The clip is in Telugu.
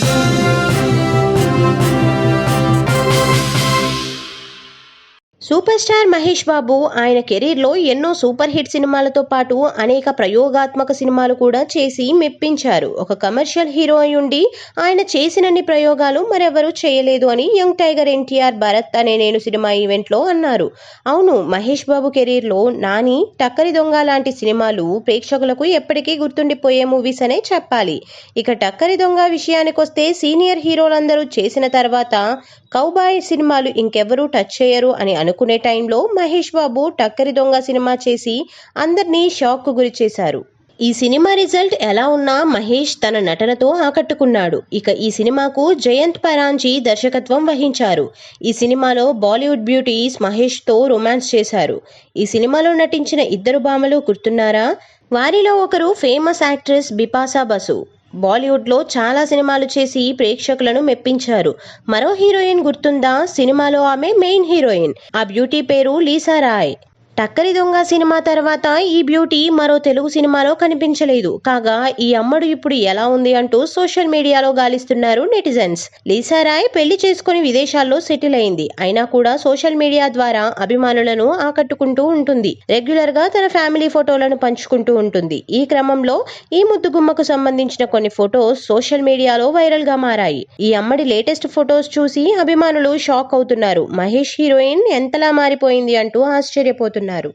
Thank you. Super star Mahesh Babu ఆయన కెరీర్లో ఎన్నో సూపర్ హిట్ సినిమాలతో పాటు అనేక ప్రయోగాత్మక సినిమాలు కూడా చేసి మెప్పించారు. ఒక కమర్షియల్ హీరో అయ్యుండి ఉండి ఆయన చేసినన్ని ప్రయోగాలు మరెవరూ చేయలేదు అని యంగ్ టైగర్ ఎన్టీఆర్ భరత్ అనే నేను సినిమా ఈవెంట్లో అన్నారు. అవును మహేష్ బాబు కెరీర్లో నాని టక్కరి దొంగ లాంటి సినిమాలు ప్రేక్షకులకు ఎప్పటికీ గుర్తుండిపోయే మూవీస్ అనే చెప్పాలి. ఇక టక్కరి దొంగ విషయానికొస్తే సీనియర్ హీరోలందరూ చేసిన తర్వాత కౌబాయ్ సినిమాలు ఇంకెవరూ టచ్ చేయరు అని అనుకునే టైంలో మహేష్ బాబు టక్కరి దొంగ సినిమా చేసి అందరినీ షాక్కు గురి చేశారు. ఈ సినిమా రిజల్ట్ ఎలా ఉన్నా మహేష్ తన నటనతో ఆకట్టుకున్నాడు. ఇక ఈ సినిమాకు జయంత్ పరాంజీ దర్శకత్వం వహించారు. ఈ సినిమాలో బాలీవుడ్ బ్యూటీస్ మహేష్తో రొమాన్స్ చేశారు. ఈ సినిమాలో నటించిన ఇద్దరు భామలు గుర్తున్నారా? వారిలో ఒకరు ఫేమస్ యాక్ట్రెస్ బిపాసా బసు. బాలీవుడ్లో చాలా సినిమాలు చేసి ప్రేక్షకులను మెప్పించారు. మరో హీరోయిన్ గుర్తుందా? సినిమాలో ఆమె మెయిన్ హీరోయిన్. ఆ బ్యూటీ పేరు లీసా రాయ్. టక్కరి దొంగ సినిమా తర్వాత ఈ బ్యూటీ మరో తెలుగు సినిమాలో కనిపించలేదు. కాగా ఈ అమ్మడు ఇప్పుడు ఎలా ఉంది అంటూ సోషల్ మీడియాలో గాలిస్తున్నారు నెటిజన్స్. లీసా రాయ్ పెళ్ళి చేసుకుని విదేశాల్లో సెటిల్ అయింది. అయినా కూడా సోషల్ మీడియా ద్వారా అభిమానులను ఆకట్టుకుంటూ ఉంటుంది. రెగ్యులర్గా తన ఫ్యామిలీ ఫోటోలను పంచుకుంటూ ఉంటుంది. ఈ క్రమంలో ఈ ముద్దుగుమ్మకు సంబంధించిన కొన్ని ఫొటోస్ సోషల్ మీడియాలో వైరల్గా మారాయి. ఈ అమ్మడి లేటెస్ట్ ఫొటోస్ చూసి అభిమానులు షాక్ అవుతున్నారు. మహేష్ హీరోయిన్ ఎంతలా మారిపోయింది అంటూ ఆశ్చర్యపోతున్నారు. అన్నారు